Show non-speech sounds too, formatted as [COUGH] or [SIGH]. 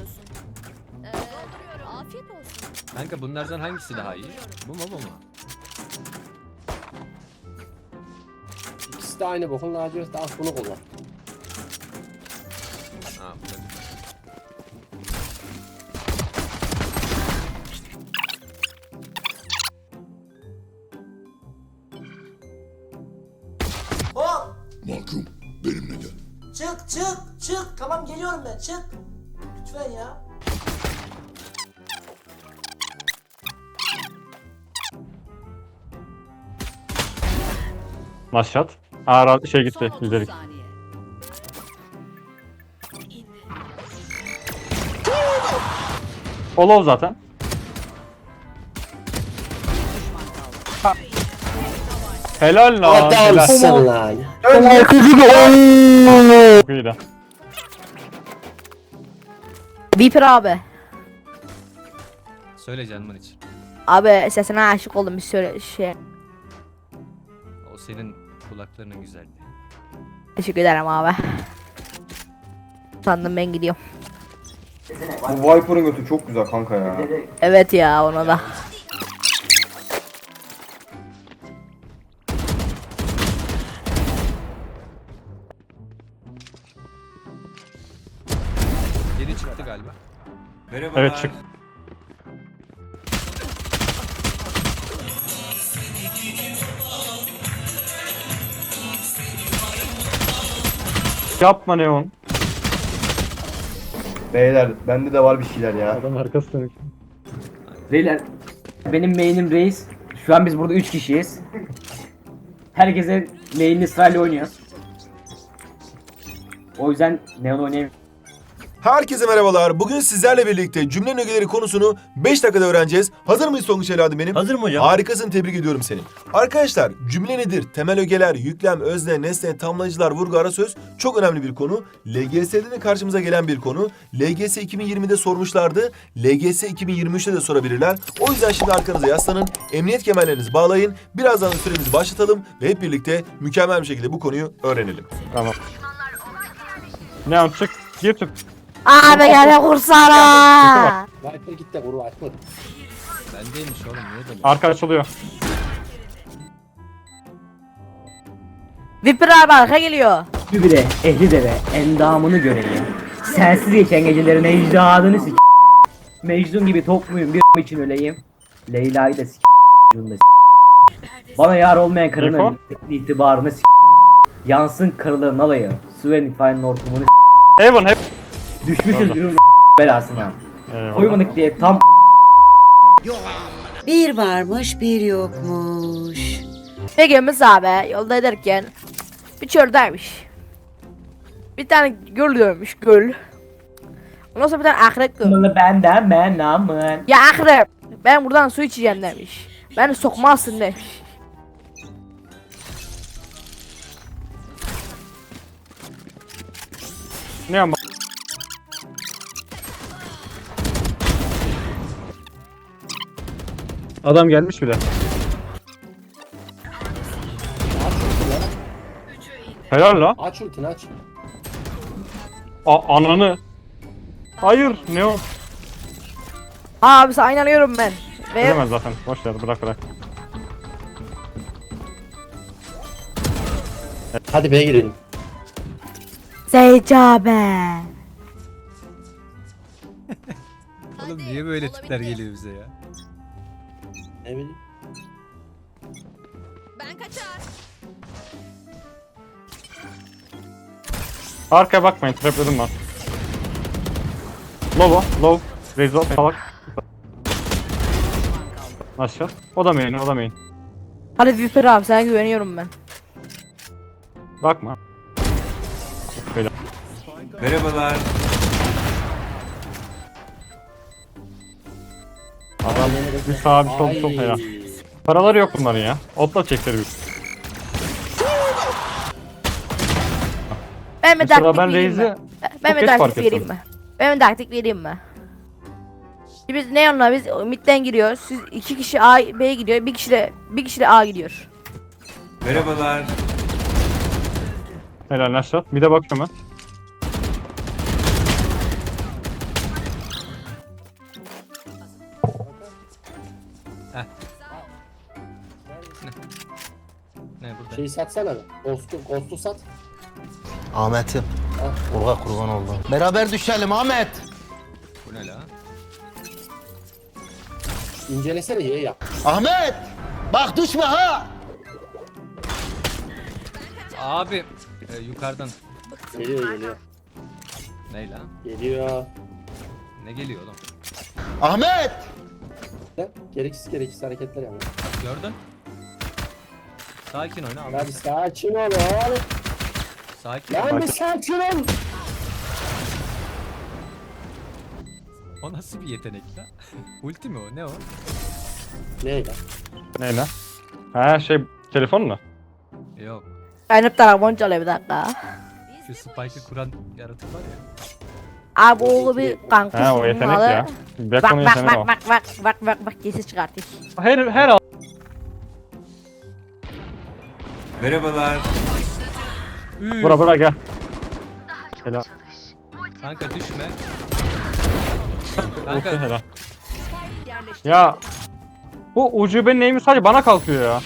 harcıyorsun? Ee, afiyet olsun. Kanka bunlardan hangisi daha iyi? Bu mu bu mu? İkisi de aynı bokun lacivert al bunu kullan. Ha, bu da- Hop! Mahkum benimle gel. Çık çık çık. Tamam geliyorum ben çık. Lütfen ya. Maşat. Ağır şey gitti. Son 30 Liderik. saniye. Olov zaten. Helal lan. Helal. Adamsın lan. Çok iyiydi. Viper abi. Söyle canımın için. Abi sesine aşık oldum bir söyle şey. O senin kulaklarının güzelliği. Teşekkür ederim abi. Sandım ben gidiyorum. Bu Viper'ın götü çok güzel kanka ya. Evet ya ona da. Çıktı galiba. Evet çık. Yapma Neon. Beyler bende de var bir şeyler ya. Adam arkası dönük. Beyler benim main'im reis. Şu an biz burada 3 kişiyiz. Herkese main'ini sırayla oynuyoruz. O yüzden Neon oynayayım. Herkese merhabalar. Bugün sizlerle birlikte cümle ögeleri konusunu 5 dakikada öğreneceğiz. Hazır mıyız Tonguç evladım benim? Hazır mı hocam? Harikasın tebrik ediyorum seni. Arkadaşlar cümle nedir? Temel ögeler, yüklem, özne, nesne, tamlayıcılar, vurgu, ara söz çok önemli bir konu. LGS'de de karşımıza gelen bir konu. LGS 2020'de sormuşlardı. LGS 2023'te de sorabilirler. O yüzden şimdi arkanıza yaslanın. Emniyet kemerlerinizi bağlayın. Birazdan da süremizi başlatalım ve hep birlikte mükemmel bir şekilde bu konuyu öğrenelim. Tamam. Neon çık. Gir. Abi gel kursana. Viper git de vur Viper. Bendeymiş oğlum niye dönüyor? Arka açılıyor. Viper abi arka geliyor. Gübire, ehli deve, endamını göreyim. Sensiz geçen gecelerin ecdadını sik. Mecnun gibi tok muyum bir için öleyim. Leyla'yı da sik. Mecnun'u da sik. Bana yar olmayan karının itibarını sik. Yansın karılığın alayı. Sven Fine'ın ortamını Heaven hep. Düşmüşüz ürün belasına. Eyvallah. Koymadık diye tam Bir varmış bir yokmuş. Bir günümüz abi yolda ederken bir çöldeymiş. Bir tane göl görmüş göl. Ondan sonra bir tane akrep görmüş. Kımılı benden ben namın. Ya akrep ben buradan su içeceğim demiş. Beni sokmazsın demiş. Neon bak. Adam gelmiş bile. Helal la. Aç ultini aç. A ananı. Hayır Neon. Abi sana inanıyorum ben. Ve Bilemez zaten. Boş ver bırak bırak. Hadi B'ye girelim. Seyit abi. Oğlum niye böyle tipler geliyor bize ya? Ne bileyim. Ben kaçar. Arkaya bakmayın trapledim ben. Low low. Rezo salak. Aşağı. O da main o da main. Hadi Viper abi sana güveniyorum ben. Bakma. Merhabalar. Adam bir sağa bir sol çok helal. Paraları yok bunların ya. Otla çekleri bir. Ben mi sıra taktik ben vereyim mi? Reis'i Ben mi geç fark taktik vereyim ettim. mi? Ben mi taktik vereyim mi? Şimdi biz Neon'la biz midden giriyoruz. Siz iki kişi A B'ye gidiyor. Bir kişi de bir kişi de A gidiyor. Merhabalar. Helal aşağı. Bir de bakıyorum ben. Heh. Ne burada? Şeyi satsana. Ghost'u, Ghost'u sat. Ahmet'im. Urga kurban oldu. Beraber düşelim Ahmet. Bu ne la? İncelesene ye yap. Ahmet! Bak düşme ha! Abi e, yukarıdan Geliyor geliyor. ne la? Geliyor. Ne geliyor oğlum? Ahmet! Lan, Gereksiz gereksiz hareketler yapma. Gördün? Sakin oyna abi. Hadi sakin ol oğlum. Sakin. Lan bir sakin ol. O nasıl bir yetenek la? [LAUGHS] Ulti mi o? Ne o? Ne lan? Ne lan? Ha şey telefon mu? Yok. Benim telefon çalıyor bir dakika. Şu Spike'ı kuran yaratık var ya. Abi oğlu bir kankuş Ha o yetenek olmalı. ya. Bak Gekko'nun bak yeteneği bak o. bak bak bak bak bak giysi çıkartayım. Her her al. Merhabalar. Üf, Bura bura gel. Helal. Kanka düşme. Kanka helal. Ya bu ucube neymiş sadece bana kalkıyor ya.